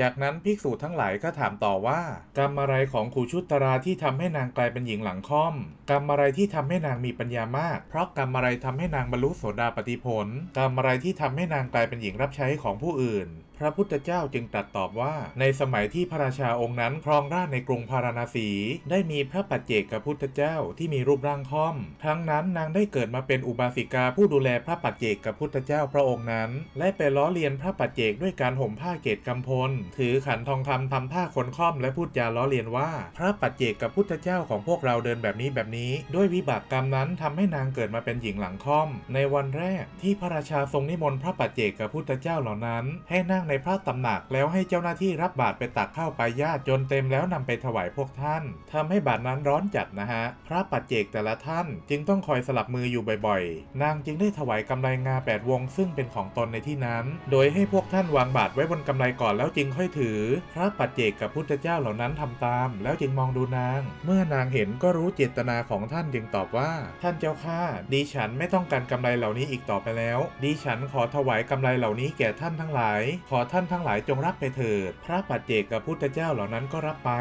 จากนั้นภิกษุทั้งหลายก็ถามต่อว่า กรรมอะไรของครูชุตราที่ทำให้นางกลายเป็นหญิงหลังค่อม กรรมอะไรที่ทำให้นางมีปัญญามาก เพราะกรรมอะไรทำให้นางบรรลุโสดาปติผล กรรมอะไรที่ทำให้นางกลายเป็นหญิงรับใช้ของผู้อื่น พระพุทธเจ้าจึงตรัสตอบว่า ในสมัยที่พระราชาองค์นั้นครองราชในกรุงพาราณสี ได้มีพระปัจเจกกับพุทธเจ้าที่มีรูปร่างค่อม ทั้งนั้นนางได้เกิดมาเป็นอุบาสิกาผู้ดูแลพระปัจเจกกับพุทธเจ้าพระองค์นั้น และไปล้อเลียนพระปัจเจกด้วยการห่มผ้าเกตกำพล ถือขันทองคำทำท่าคนค่อมและพูดจาล้อเลียนว่า พระปัจเจกกับพุทธเจ้าของพวกเราเดินแบบนี้แบบนี้ ด้วยวิบากกรรมนั้นทำให้นางเกิดมาเป็นหญิงหลังค่อม ในวันแรกที่พระราชาทรงนิมนต์พระปัจเจกกับพุทธเจ้าเหล่านั้น ให้นั่งในพระตำหนัก แล้วให้เจ้าหน้าที่รับบาตรไปตักข้าวไปญาติจนเต็มแล้วนำไปถวายพวกท่านทำให้บาตรนั้นร้อนจัดนะฮะ พระปัจเจกแต่ละท่าน จึงต้องคอยสลับมืออยู่บ่อยๆ นางจึงได้ถวายกำไรงาแปดวงซึ่งเป็นของตนในที่นั้น โดยให้พวกท่านวางบาตรไว้บนกำไลก่อนแล้วจึงค่อยถือ พระปัจเจกกับพุทธเจ้าเหล่านั้นทำตาม แล้วจึงมองดูนาง เมื่อนางเห็นก็รู้เจตนาของท่านจึงตอบว่า ท่านเจ้าข้าดิฉันไม่ต้องการกำไรเหล่านี้อีกต่อไปแล้วดิฉันขอถวายกำไรเหล่านี้แก่ท่านทั้งหลาย ขอท่านทั้งหลายจงรับไปเถิด พระปัจเจกกับพุทธเจ้าเหล่านั้นก็รับไป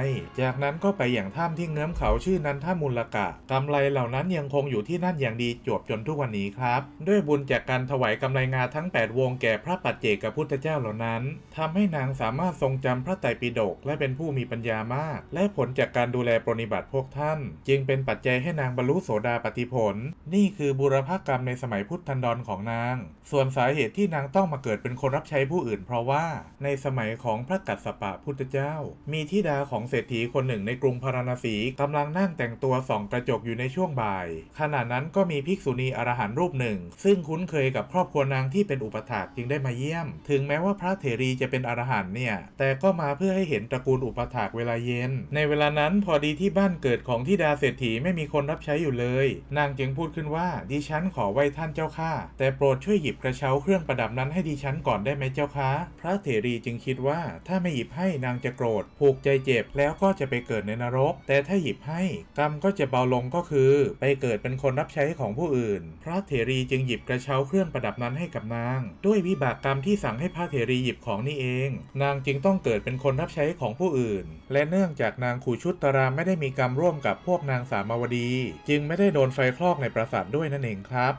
จากนั้นก็ไปอย่างถ้ำที่เงื้อมเขาชื่อนันทมูลกะกำไรเหล่านั้นยังคงอยู่ที่นั่นอย่างดีจวบจนทุกวันนี้ครับ ด้วยบุญจากการถวายกำไรงาทั้ง 8 วงแก่พระปัจเจกกับพุทธเจ้าเหล่านั้นทำให้นางสามารถทรงจำพระไตรปิฎกและเป็นผู้มีปัญญามาก และผลจากการดูแลปรนนิบัติพวกท่าน จึงเป็นปัจจัยให้นางบรรลุโสดาปติผล นี่คือบุรพกรรมในสมัยพุทธันดรของนาง ส่วนสาเหตุที่นางต้องมาเกิดเป็นคนรับใช้ผู้อื่นเพราะว่า ในสมัยของพระกัสสปะพุทธเจ้า มีธิดาของเศรษฐีคนหนึ่งในกรุงพาราณสีกำลังนั่งแต่งตัวส่องกระจกอยู่ในช่วงบ่าย ขณะนั้นก็มีภิกษุณีอรหันต์รูปหนึ่ง ซึ่งคุ้นเคยกับครอบครัวนางที่เป็นอุปถากจึงได้มาเยี่ยม ถึงแม้ว่าพระเถรีจะเป็นอรหันต์เนี่ย แต่ก็มาเพื่อให้เห็นตระกูลอุปถากเวลาเย็น ในเวลานั้นพอดีที่บ้านเกิดของธิดาเศรษฐีไม่มีคนรับใช้อยู่เลย นางจึงพูดขึ้นว่าดิฉันขอไหว้ท่านเจ้าค่ะ แต่โปรดช่วยหยิบกระเช้าเครื่องประดับนั้นให้ดิฉันก่อนได้ไหมเจ้าคะพระเถรีจึงคิดว่าถ้าไม่หยิบให้นางจะโกรธผูกใจเจ็บแล้วก็จะไปเกิดในนรก แต่ถ้าหยิบให้กรรมก็จะเบาลงก็คือ ไปเกิดเป็นคนรับใช้ของผู้อื่น พระเถรีจึงหยิบกระเช้าเครื่องประดับนั้นให้กับนาง ด้วยวิบากกรรมที่สั่งให้พระเถรีหยิบของนี่เอง นางจึงต้องเกิดเป็นคนรับใช้ของผู้อื่น และเนื่องจากนางขู่ชุดตราไม่ได้มีกรรมร่วมกับพวกนางสามาวดี จึงไม่ได้โดนไฟคลอกในปราสาทด้วยนั่นเองครับ